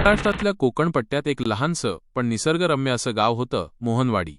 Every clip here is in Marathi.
महाराष्ट्रातल्या कोकण पट्ट्यात एक लहानसं पण निसर्गरम्य असं गाव होतं मोहनवाडी.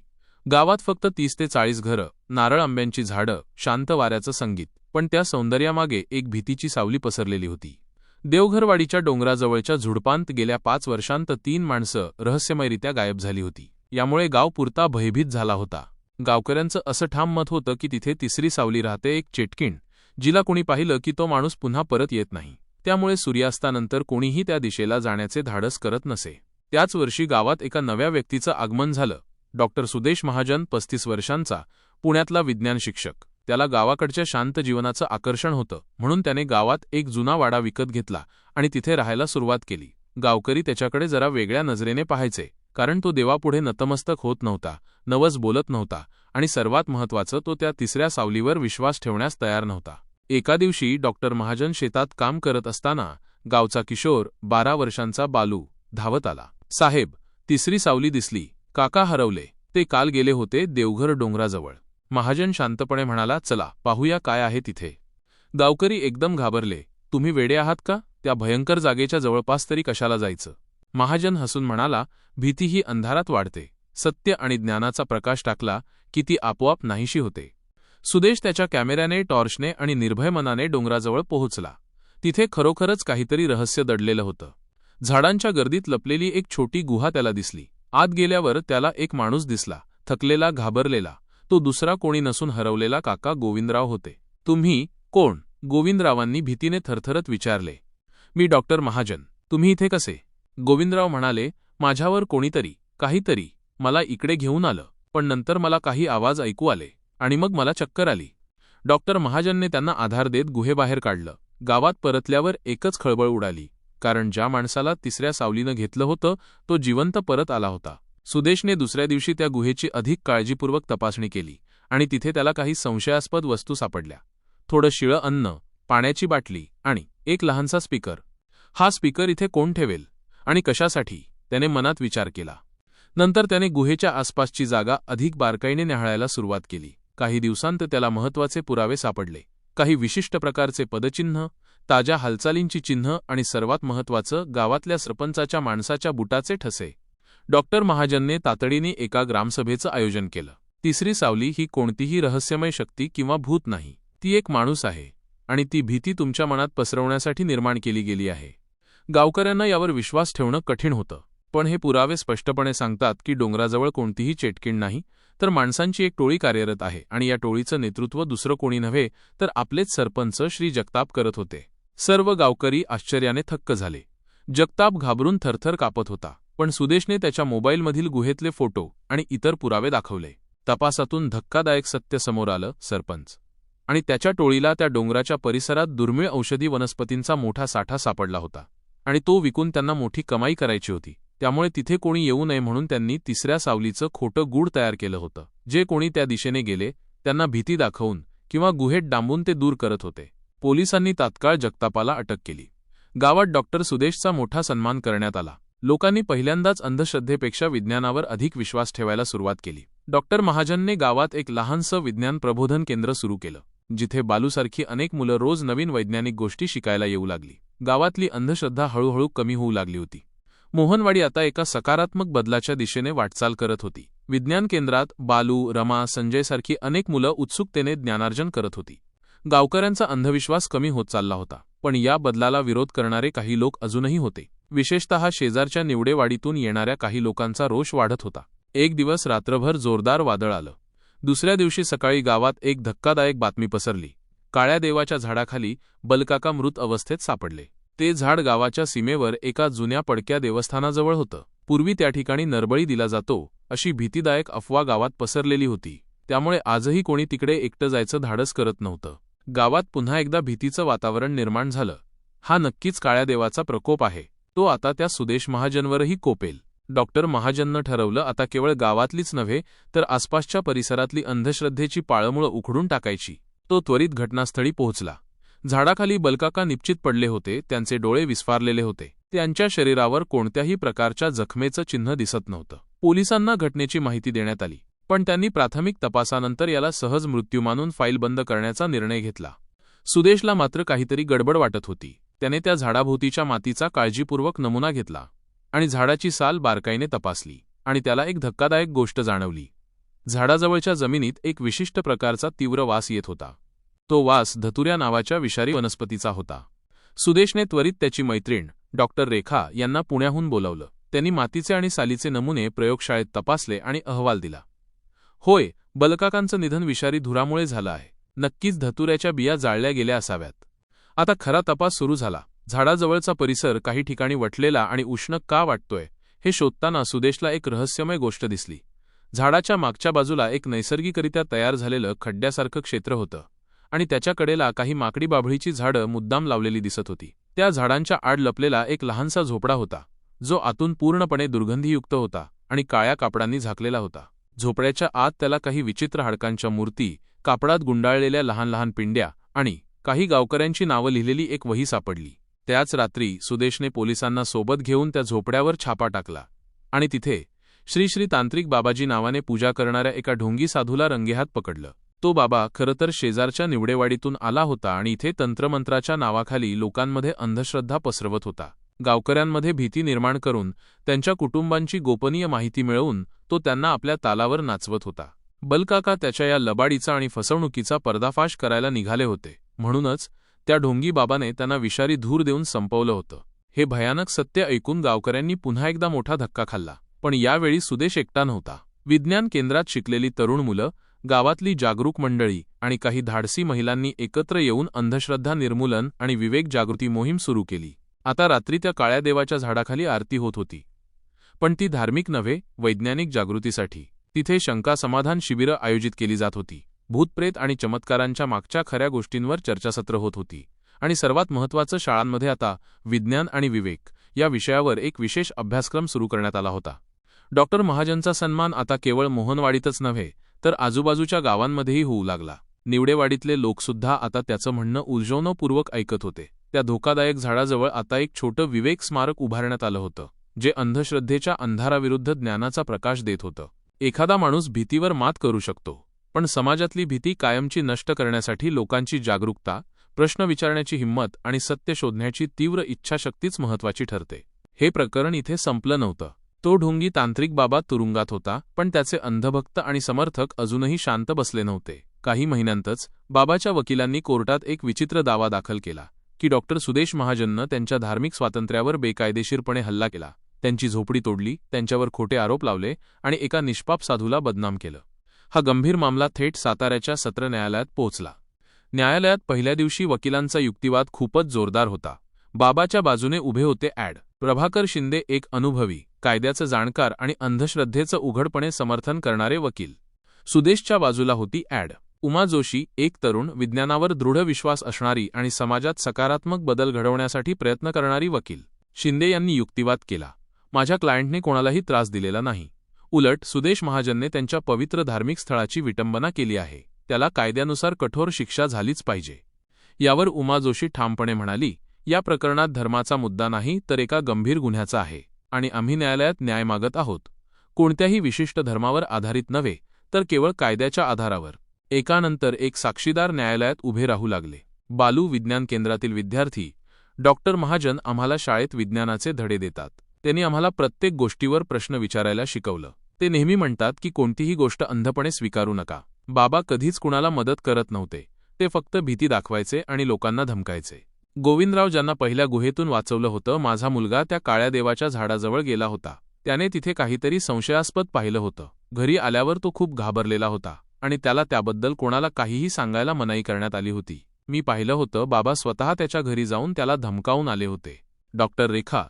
गावात फक्त तीस ते चाळीस घरं नारळ आंब्यांची झाडं शांत वाऱ्याचं संगीत पण त्या सौंदर्यामागे एक भीतीची सावली पसरलेली होती. देवघरवाडीच्या डोंगराजवळच्या झुडपांत गेल्या पाच वर्षांत तीन माणसं रहस्यमयरित्या गायब झाली होती. यामुळे गाव पुरता भयभीत झाला होता. गावकऱ्यांचं असं ठाम मत होतं की तिथे तिसरी सावली राहते एक चेटकीण जिला कुणी पाहिलं की तो माणूस पुन्हा परत येत नाही. त्यामुळे सूर्यास्तानंतर कोणीही त्या दिशेला जाण्याचे धाडस करत नसे. त्याच वर्षी गावात एका नव्या व्यक्तीचं आगमन झालं. डॉक्टर सुदेश महाजन पस्तीस वर्षांचा पुण्यातला विज्ञान शिक्षक. त्याला गावाकडच्या शांत जीवनाचं आकर्षण होतं म्हणून त्याने गावात एक जुना वाडा विकत घेतला आणि तिथे राहायला सुरुवात केली. गावकरी त्याच्याकडे जरा वेगळ्या नजरेने पाहायचे कारण तो देवापुढे नतमस्तक होत नव्हता नवस बोलत नव्हता आणि सर्वात महत्वाचं तो त्या तिसऱ्या सावलीवर विश्वास ठेवण्यास तयार नव्हता. एका दिवशी डॉक्टर महाजन शेतात काम करत असताना गावचा किशोर बारा वर्षांचा बालू धावत आला. साहेब तिसरी सावली दिसली. काका हरवले. ते काल गेले होते देवघर डोंगराजवळ. महाजन शांतपणे म्हणाला चला पाहूया काय आहे तिथे. गावकरी एकदम घाबरले. तुम्ही वेडे आहात का? त्या भयंकर जागेच्या जवळपास तरी कशाला जायचं? महाजन हसून म्हणाला भीती ही अंधारात वाढते. सत्य आणि ज्ञानाचा प्रकाश टाकला की ती आपोआप नाहीशी होते. सुदेश त्याच्या कॅमेऱ्याने टॉर्चने आणि निर्भय मनाने डोंगराजवळ पोहोचला. तिथे खरोखरच काहीतरी रहस्य दडलेलं होतं. झाडांच्या गर्दीत लपलेली एक छोटी गुहा त्याला दिसली. आत गेल्यावर त्याला एक माणूस दिसला थकलेला घाबरलेला. तो दुसरा कोणी नसून हरवलेला काका गोविंदराव होते. तुम्ही कोण? गोविंदरावांनी भीतीने थरथरत विचारले. मी डॉक्टर महाजन. तुम्ही इथे कसे? गोविंदराव म्हणाले माझ्यावर कोणीतरी काहीतरी मला इकडे घेऊन आलं पण नंतर मला काही आवाज ऐकू आले. आणि मग मला चक्कर आली. डॉक्टर महाजनने त्यांना आधार देत गुहेबाहेर काढलं. गावात परतल्यावर एकच खळबळ उडाली कारण ज्या माणसाला तिसऱ्या सावलीनं घेतलं होतं तो जिवंत परत आला होता. सुदेशने दुसऱ्या दिवशी त्या गुहेची अधिक काळजीपूर्वक तपासणी केली आणि तिथे त्याला काही संशयास्पद वस्तू सापडल्या. थोडं शिळं अन्न पाण्याची बाटली आणि एक लहानसा स्पीकर. हा स्पीकर इथे कोण ठेवेल? आणि कशासाठी? त्याने मनात विचार केला. नंतर त्याने गुहेच्या आसपासची जागा अधिक बारकाईने न्याहाळायला सुरुवात केली. काही दिवसांत त्याला महत्त्वाचे पुरावे सापडले. काही विशिष्ट प्रकारचे पदचिन्ह ताज्या हालचालींची चिन्ह आणि सर्वात महत्वाचं गावातल्या सरपंचाच्या माणसाच्या बुटाचे ठसे. डॉक्टर महाजनने तातडीने एका ग्रामसभेचं आयोजन केलं. तिसरी सावली ही कोणतीही रहस्यमय शक्ती किंवा भूत नाही. ती एक माणूस आहे आणि ती भीती तुमच्या मनात पसरवण्यासाठी निर्माण केली गेली आहे. गावकऱ्यांना यावर विश्वास ठेवणं कठीण होतं. पण हे पुरावे स्पष्टपणे सांगतात की डोंगराजवळ कोणतीही चेटकीण नाही तर माणसांची एक टोळी कार्यरत आहे आणि या टोळीचं नेतृत्व दुसरं कोणी नव्हे तर आपलेच सरपंच श्री जगताप करत होते. सर्व गावकरी आश्चर्याने थक्क झाले. जगताप घाबरून थरथर कापत होता पण सुदेशने त्याच्या मोबाईलमधील गुहेतले फोटो आणि इतर पुरावे दाखवले. तपासातून धक्कादायक सत्य समोर आलं सरपंच. आणि त्याच्या टोळीला त्या डोंगराच्या परिसरात दुर्मिळ औषधी वनस्पतींचा मोठा साठा सापडला होता. आणि तो विकून त्यांना मोठी कमाई करायची होती. त्यामुळे तिथे कोणी येऊ नये म्हणून त्यांनी तिसऱ्या सावलीचं खोटं गूढ तयार केलं होतं. जे कोणी त्या दिशेने गेले त्यांना भीती दाखवून किंवा गुहेत डांबून ते दूर करत होते. पोलिसांनी तात्काळ जगतापाला अटक केली. गावात डॉक्टर सुदेशचा मोठा सन्मान करण्यात आला. लोकांनी पहिल्यांदाच अंधश्रद्धेपेक्षा विज्ञानावर अधिक विश्वास ठेवायला सुरुवात केली. डॉक्टर महाजनने गावात एक लहानसं विज्ञान प्रबोधन केंद्र सुरू केलं जिथे बालूसारखी अनेक मुलं रोज नवीन वैज्ञानिक गोष्टी शिकायला येऊ लागली. गावातली अंधश्रद्धा हळूहळू कमी होऊ लागली होती. मोहनवाडी आता एका सकारात्मक बदलाच्या दिशेने वाटचाल करत होती. विज्ञान केंद्रात बालू रमा संजयसारखी अनेक मुलं उत्सुकतेने ज्ञानार्जन करत होती. गावकऱ्यांचा अंधविश्वास कमी होत चालला होता पण या बदलाला विरोध करणारे काही लोक अजूनही होते. विशेषतः शेजारच्या निवडेवाडीतून येणाऱ्या काही लोकांचा रोष वाढत होता. एक दिवस रात्रभर जोरदार वादळ आलं. दुसऱ्या दिवशी सकाळी गावात एक धक्कादायक बातमी पसरली. काळ्या देवाच्या झाडाखाली बलकाका मृत अवस्थेत सापडले. ते झाड गावाच्या सीमेवर एका जुन्या पडक्या देवस्थानाजवळ होतं. पूर्वी त्या ठिकाणी नरबळी दिला जातो अशी भीतीदायक अफवा गावात पसरलेली होती. त्यामुळे आजही कोणी तिकडे एकटं जायचं धाडस करत नव्हतं. गावात पुन्हा एकदा भीतीचं वातावरण निर्माण झालं. हा नक्कीच काळ्या देवाचा प्रकोप आहे. तो आता त्या सुदेश महाजनवरही कोपेल. डॉक्टर महाजननं ठरवलं आता केवळ गावातलीच नव्हे तर आसपासच्या परिसरातली अंधश्रद्धेची पाळमुळं उखडून टाकायची. तो त्वरित घटनास्थळी पोहोचला. झाडाखाली बलकाका निश्चित पडले होते त्यांचे डोळे विस्फारलेले होते. त्यांच्या शरीरावर कोणत्याही प्रकारच्या जखमेचं चिन्ह दिसत नव्हतं. पोलिसांना घटनेची माहिती देण्यात आली पण त्यांनी प्राथमिक तपासानंतर याला सहज मृत्यू मानून फाईल बंद करण्याचा निर्णय घेतला. सुदेशला मात्र काहीतरी गडबड वाटत होती. त्याने त्या झाडाभोवतीच्या मातीचा काळजीपूर्वक नमुना घेतला आणि झाडाची साल बारकाईने तपासली आणि त्याला एक धक्कादायक गोष्ट जाणवली. झाडाजवळच्या जमिनीत एक विशिष्ट प्रकारचा तीव्र वास येत होता. तो वास धतुऱ्या नावाच्या विषारी वनस्पतीचा होता. सुदेशने त्वरित त्याची मैत्रीण डॉक्टर रेखा यांना पुण्याहून बोलावलं. त्यांनी मातीचे आणि सालीचे नमुने प्रयोगशाळेत तपासले आणि अहवाल दिला. होय बलकाकांचं निधन विषारी धुरामुळे झालं आहे. नक्कीच धतुऱ्याच्या बिया जाळल्या गेल्या असाव्यात. आता खरा तपास सुरू झाला. झाडाजवळचा परिसर काही ठिकाणी वटलेला आणि उष्ण का वाटतोय हे शोधताना सुदेशला एक रहस्यमय गोष्ट दिसली. झाडाच्या मागच्या बाजूला एक नैसर्गिकरित्या तयार झालेलं खड्ड्यासारखं क्षेत्र होतं. आणि त्याच्या कडेला काही माकडी बाभळीची झाडं मुद्दाम लावलेली दिसत होती. त्या झाडांच्या आड लपलेला एक लहानसा झोपडा होता जो आतून पूर्णपणे दुर्गंधीयुक्त होता आणि काळ्या कापडांनी झाकलेला होता. झोपड्याच्या आत त्याला काही विचित्र हाडकांच्या मूर्ती कापडात गुंडाळलेल्या लहान लहान पिंड्या आणि काही गावकऱ्यांची नावं लिहिलेली एक वही सापडली. त्याच रात्री सुदेशने पोलिसांना सोबत घेऊन त्या झोपड्यावर छापा टाकला आणि तिथे श्री श्री तांत्रिक बाबाजी नावाने पूजा करणाऱ्या एका ढोंगी साधूला रंगेहात पकडलं. तो बाबा खरं तर शेजारच्या निवडेवाडीतून आला होता आणि इथे तंत्रमंत्राच्या नावाखाली लोकांमध्ये अंधश्रद्धा पसरवत होता. गावकऱ्यांमध्ये भीती निर्माण करून त्यांच्या कुटुंबांची गोपनीय माहिती मिळवून तो त्यांना आपल्या तालावर नाचवत होता. बलकाका त्याच्या या लबाडीचा आणि फसवणुकीचा पर्दाफाश करायला निघाले होते. म्हणूनच त्या ढोंगी बाबाने त्यांना विषारी धूर देऊन संपवलं होतं. हे भयानक सत्य ऐकून गावकऱ्यांनी पुन्हा एकदा मोठा धक्का खाल्ला. पण यावेळी सुदेश एकटा नव्हता. विज्ञान केंद्रात शिकलेली तरुण मुलं गावातली जागरूक मंडळी आणि काही धाडसी महिलांनी एकत्र येऊन अंधश्रद्धा निर्मूलन आणि विवेक जागृती मोहीम सुरू केली. आता रात्री त्या काळ्या देवाच्या झाडाखाली आरती होत होती. पण ती धार्मिक नव्हे वैज्ञानिक जागृतीसाठी. तिथे शंका समाधान शिबिरं आयोजित केली जात होती. भूतप्रेत आणि चमत्कारांच्या मागच्या खऱ्या गोष्टींवर चर्चासत्र होत होती. आणि सर्वात महत्त्वाचं शाळांमध्ये आता विज्ञान आणि विवेक या विषयावर एक विशेष अभ्यासक्रम सुरू करण्यात आला होता. डॉक्टर महाजनचा सन्मान आता केवळ मोहनवाडीतच नव्हे तर आजूबाजूच्या गावांमध्येही होऊ लागला. निवडेवाडीतले लोकसुद्धा आता त्याचं म्हणणं उलजवणपूर्वक ऐकत होते. त्या धोकादायक झाडाजवळ आता एक छोटं विवेक स्मारक उभारण्यात आलं होतं जे अंधश्रद्धेच्या अंधाराविरुद्ध ज्ञानाचा प्रकाश देत होतं. एखादा माणूस भीतीवर मात करू शकतो पण समाजातली भीती कायमची नष्ट करण्यासाठी लोकांची जागरूकता प्रश्न विचारण्याची हिंमत आणि सत्य शोधण्याची तीव्र इच्छाशक्तीच महत्वाची ठरते. हे प्रकरण इथे संपलं नव्हतं. तो ढोंगी तांत्रिक बाबा तुरुंगात होता पण त्याचे अंधभक्त आणि समर्थक अजूनही शांत बसले नव्हते. काही महिन्यांतच बाबाच्या वकिलांनी कोर्टात एक विचित्र दावा दाखल केला की डॉक्टर सुदेश महाजननं त्यांच्या धार्मिक स्वातंत्र्यावर बेकायदेशीरपणे हल्ला केला. त्यांची झोपडी तोडली त्यांच्यावर खोटे आरोप लावले आणि एका निष्पाप साधूला बदनाम केलं. हा गंभीर मामला थेट साताऱ्याच्या सत्र न्यायालयात पोहोचला. न्यायालयात पहिल्या दिवशी वकिलांचा युक्तिवाद खूपच जोरदार होता. बाबाच्या बाजूने उभे होते ॲड. प्रभाकर शिंदे एक अनुभवी कायद्याचं जाणकार आणि अंधश्रद्धेचं उघडपणे समर्थन करणारे वकील. सुदेशच्या बाजूला होती ॲड. उमा जोशी एक तरुण विज्ञानावर दृढ विश्वास असणारी आणि समाजात सकारात्मक बदल घडवण्यासाठी प्रयत्न करणारी वकील. शिंदे यांनी युक्तिवाद केला. माझ्या क्लायंटने कोणालाही त्रास दिलेला नाही. उलट सुदेश महाजनने त्यांच्या पवित्र धार्मिक स्थळाची विटंबना केली आहे. त्याला कायद्यानुसार कठोर शिक्षा झालीच पाहिजे. यावर उमा जोशी ठामपणे म्हणाली या प्रकरणात धर्माचा मुद्दा नाही तर एका गंभीर गुन्ह्याचा आहे. आणि आम्ही न्यायालयात न्याय मागत आहोत. कोणत्याही विशिष्ट धर्मावर आधारित नव्हे तर केवळ कायद्याच्या आधारावर. एकानंतर एक साक्षीदार न्यायालयात उभे राहू लागले. बालू विज्ञान केंद्रातील विद्यार्थी डॉक्टर महाजन आम्हाला शाळेत विज्ञानाचे धडे देतात. त्यांनी आम्हाला प्रत्येक गोष्टीवर प्रश्न विचारायला शिकवलं. ते नेहमी म्हणतात की कोणतीही गोष्ट अंधपणे स्वीकारू नका. बाबा कधीच कुणाला मदत करत नव्हते. ते फक्त भीती दाखवायचे आणि लोकांना धमकायचे. गोविंदराव ज्यांना पहिल्या गुहेतून वाचवलं होतं माझा मुलगा त्या काळ्या देवाच्या झाडाजवळ गेला होता. त्याने तिथे काहीतरी संशयास्पद पाहिलं होतं. घरी आल्यावर तो खूप घाबरलेला होता आणि त्याला त्याबद्दल कोणाला काहीही सांगायला मनाई करण्यात आली होती. मी पाहिलं होतं बाबा स्वतः त्याच्या घरी जाऊन त्याला धमकावून आले होते. डॉक्टर रेखा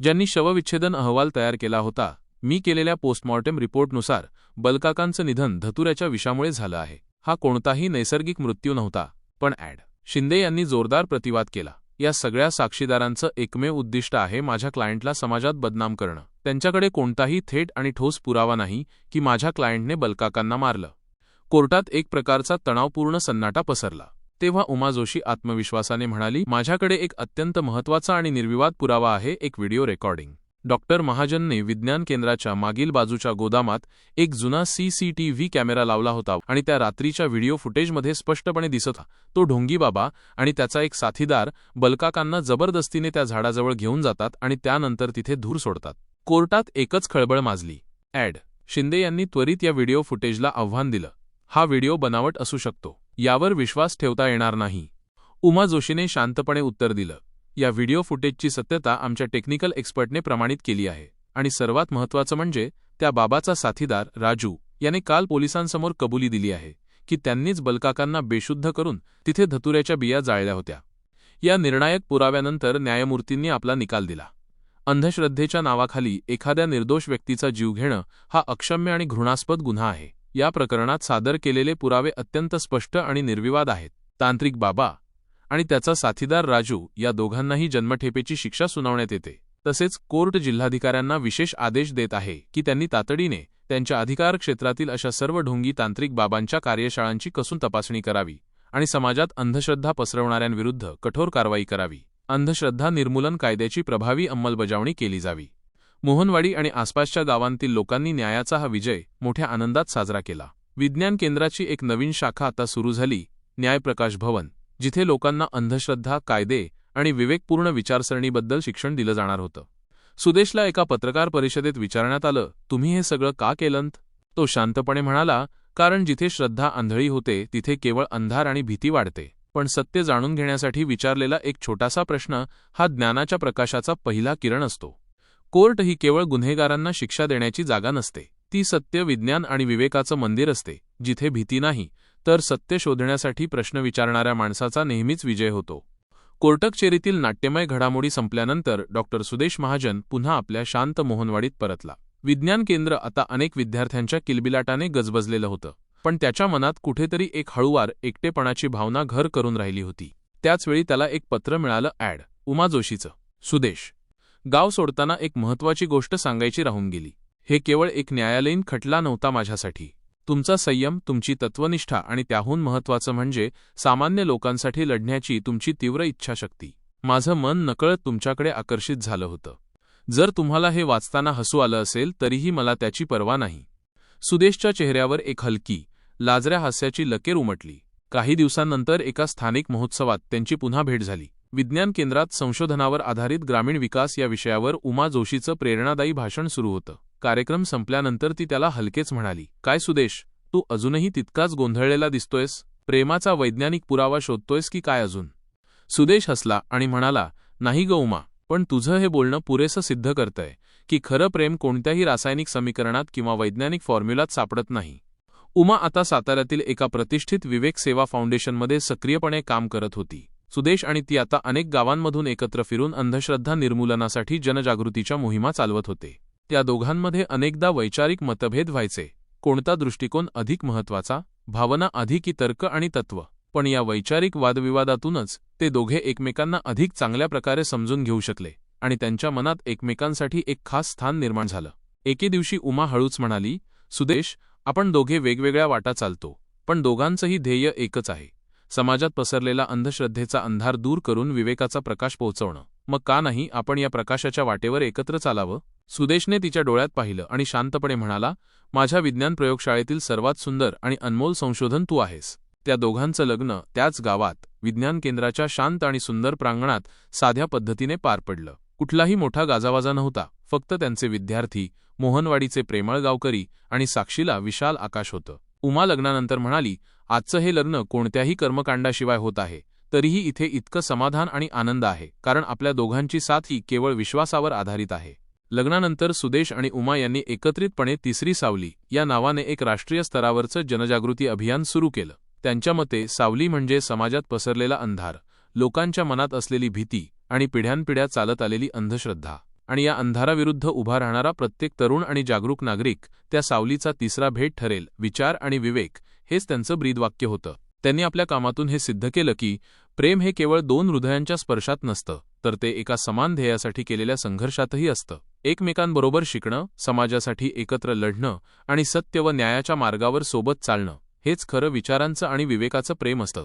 ज्यांनी शवविच्छेदन अहवाल तयार केला होता मी केलेल्या पोस्टमॉर्टेम रिपोर्टनुसार बलकाकांचं निधन धतुऱ्याच्या विषामुळे झालं आहे. हा कोणताही नैसर्गिक मृत्यू नव्हता पण ॲड. शिंदे यांनी जोरदार प्रतिवाद केला. या सगळ्या साक्षीदारांचं एकमेव उद्दिष्ट आहे माझ्या क्लायंटला समाजात बदनाम करणं. त्यांच्याकडे कोणताही थेट आणि ठोस पुरावा नाही की माझ्या क्लायंटने बलकाकांना मारलं. कोर्टात एक प्रकारचा तणावपूर्ण सन्नाटा पसरला. तेव्हा उमा जोशी आत्मविश्वासाने म्हणाली माझ्याकडे एक अत्यंत महत्त्वाचा आणि निर्विवाद पुरावा आहे एक व्हिडिओ रेकॉर्डिंग. डॉक्टर महाजनने विज्ञान केंद्राच्या मागील बाजूच्या गोदामात एक जुना सीसीटीव्ही कॅमेरा लावला होता आणि त्या रात्रीच्या व्हिडिओ फुटेजमध्ये स्पष्टपणे दिसत होता. तो ढोंगी बाबा आणि त्याचा एक साथीदार बलकाकांना जबरदस्तीने त्या झाडाजवळ घेऊन जातात आणि त्यानंतर तिथे धूर सोडतात. कोर्टात एकच खळबळ माजली. ॲड. शिंदे यांनी त्वरित या व्हिडिओ फुटेजला आव्हान दिलं. हा व्हिडिओ बनावट असू शकतो. यावर विश्वास ठेवता येणार नाही. उमा जोशीने शांतपणे उत्तर दिलं. या व्हिडिओ फुटेजची सत्यता आमच्या टेक्निकल एक्सपर्टने प्रमाणित केली आहे. आणि सर्वात महत्त्वाचं म्हणजे त्या बाबाचा साथीदार राजू याने काल पोलिसांसमोर कबुली दिली आहे की त्यांनीच बलकाकांना बेशुद्ध करून तिथे धतुऱ्याच्या बिया जाळल्या होत्या. या निर्णायक पुराव्यानंतर न्यायमूर्तींनी आपला निकाल दिला. अंधश्रद्धेच्या नावाखाली एखाद्या निर्दोष व्यक्तीचा जीव घेणं हा अक्षम्य आणि घृणास्पद गुन्हा आहे. या प्रकरणात सादर केलेले पुरावे अत्यंत स्पष्ट आणि निर्विवाद आहेत. तांत्रिक बाबा आणि त्याचा साथीदार राजू या दोघांनाही जन्मठेपेची शिक्षा सुनावण्यात येते. तसेच कोर्ट जिल्हाधिकाऱ्यांना विशेष आदेश देत आहे की त्यांनी तातडीने त्यांच्या अधिकार क्षेत्रातील अशा सर्व ढोंगी तांत्रिक बाबांच्या कार्यशाळांची कसून तपासणी करावी आणि समाजात अंधश्रद्धा पसरवणाऱ्यांविरुद्ध कठोर कारवाई करावी. अंधश्रद्धा निर्मूलन कायद्याची प्रभावी अंमलबजावणी केली जावी. मोहनवाडी आणि आसपासच्या गावांतील लोकांनी न्यायाचा हा विजय मोठ्या आनंदात साजरा केला. विज्ञान केंद्राची एक नवीन शाखा आता सुरू झाली न्यायप्रकाश भवन. जिथे लोकांना अंधश्रद्धा कायदे आणि विवेकपूर्ण विचारसरणीबद्दल शिक्षण दिलं जाणार होतं. सुदेशला एका पत्रकार परिषदेत विचारण्यात आलं तुम्ही हे सगळं का केलंत? तो शांतपणे म्हणाला कारण जिथे श्रद्धा आंधळी होते तिथे केवळ अंधार आणि भीती वाढते. पण सत्य जाणून घेण्यासाठी विचारलेला एक छोटासा प्रश्न हा ज्ञानाच्या प्रकाशाचा पहिला किरण असतो. कोर्ट ही केवळ गुन्हेगारांना शिक्षा देण्याची जागा नसते. ती सत्य विज्ञान आणि विवेकाचं मंदिर असते जिथे भीती नाही तर सत्य शोधण्यासाठी प्रश्न विचारणाऱ्या माणसाचा नेहमीच विजय होतो. कोर्टकचेरीतील नाट्यमय घडामोडी संपल्यानंतर डॉक्टर सुदेश महाजन पुन्हा आपल्या शांत मोहनवाडीत परतला. विज्ञान केंद्र आता अनेक विद्यार्थ्यांच्या किलबिलाटाने गजबजलेलं होतं. पण त्याच्या मनात कुठेतरी एक हळुवार एकटेपणाची भावना घर करून राहिली होती. त्याचवेळी त्याला एक पत्र मिळालं ॲड. उमा जोशीचं. सुदेश. गाव सोडताना एक महत्वाची गोष्ट सांगायची राहून गेली. हे केवळ एक न्यायालयीन खटला नव्हता माझ्यासाठी. तुमचा संयम तुमची तत्वनिष्ठा आणि त्याहून महत्वाचं म्हणजे सामान्य लोकांसाठी लढण्याची तुमची तीव्र इच्छाशक्ती. माझं मन नकळत तुमच्याकडे आकर्षित झालं होतं. जर तुम्हाला हे वाचताना हसू आलं असेल तरीही मला त्याची पर्वा नाही. सुदेशच्या चेहऱ्यावर एक हलकी लाजऱ्या हास्याची लकेर उमटली. काही दिवसांनंतर एका स्थानिक महोत्सवात त्यांची पुन्हा भेट झाली. विज्ञान केंद्रात संशोधनावर आधारित ग्रामीण विकास या विषयावर उमा जोशीचं प्रेरणादायी भाषण सुरू होतं. कार्यक्रम संपल्यानंतर ती त्याला हलकेच म्हणाली काय सुदेश तू अजूनही तितकाच गोंधळलेला दिसतोयस? प्रेमाचा वैज्ञानिक पुरावा शोधतोयस की काय अजून? सुदेश हसला आणि म्हणाला नाही ग उमा पण तुझं हे बोलणं पुरेसं सिद्ध करतंय की खरं प्रेम कोणत्याही रासायनिक समीकरणात किंवा वैज्ञानिक फॉर्म्युलात सापडत नाही. उमा आता साताऱ्यातील एका प्रतिष्ठित विवेक सेवा फाउंडेशनमध्ये सक्रियपणे काम करत होती. सुदेश आणि ती आता अनेक गावांमधून एकत्र फिरून अंधश्रद्धा निर्मूलनासाठी जनजागृतीच्या मोहिमा चालवत होते. त्या दोघांमध्ये अनेकदा वैचारिक मतभेद व्हायचे. कोणता दृष्टिकोन अधिक महत्त्वाचा भावना अधिक की तर्क आणि तत्व? पण या वैचारिक वादविवादातूनच ते दोघे एकमेकांना अधिक चांगल्या प्रकारे समजून घेऊ शकले आणि त्यांच्या मनात एकमेकांसाठी एक खास स्थान निर्माण झालं. एके दिवशी उमा हळूच म्हणाली सुदेश आपण दोघे वेगवेगळ्या वाटा चालतो पण दोघांचंही ध्येय एकच आहे. समाजात पसरलेला अंधश्रद्धेचा अंधार दूर करून विवेकाचा प्रकाश पोहोचवणं. मग का नाही आपण या प्रकाशाच्या वाटेवर एकत्र चालावं? सुदेशने तिच्या डोळ्यात पाहिलं आणि शांतपणे म्हणाला माझ्या विज्ञान प्रयोगशाळेतील सर्वात सुंदर आणि अनमोल संशोधन तू आहेस. त्या दोघांचं लग्न त्याच गावात विज्ञान केंद्राच्या शांत आणि सुंदर प्रांगणात साध्या पद्धतीने पार पडलं. कुठलाही मोठा गाजावाजा नव्हता फक्त त्यांचे विद्यार्थी मोहनवाडीचे प्रेमळ गावकरी आणि साक्षीला विशाल आकाश होतं. उमा लग्नानंतर म्हणाली आजचं हे लग्न कोणत्याही कर्मकांडाशिवाय होत आहे. तरीही इथे इतकं समाधान आणि आनंद आहे कारण आपल्या दोघांची साथ ही केवळ विश्वासावर आधारित आहे. लग्नानंतर सुदेश आणि उमा यांनी एकत्रितपणे तिसरी सावली या नावाने एक राष्ट्रीय स्तरावरचं जनजागृती अभियान सुरू केलं. त्यांच्या मते सावली म्हणजे समाजात पसरलेला अंधार लोकांच्या मनात असलेली भीती आणि पिढ्यानपिढ्या चालत आलेली अंधश्रद्धा. आणि या अंधाराविरुद्ध उभा राहणारा प्रत्येक तरुण आणि जागरूक नागरिक त्या सावलीचा तिसरा भेट ठरेल विचार आणि विवेक हेच त्यांचं ब्रीदवाक्य होतं. त्यांनी आपल्या कामातून हे सिद्ध केलं की प्रेम हे केवळ दोन हृदयांच्या स्पर्शात नसतं तर ते एका समान ध्येयासाठी केलेल्या संघर्षातही असतं. एकमेकांबरोबर शिकणं समाजासाठी एकत्र लढणं आणि सत्य व न्यायाच्या मार्गावर सोबत चालणं हेच खरं विचारांचं आणि विवेकाचं प्रेम असतं.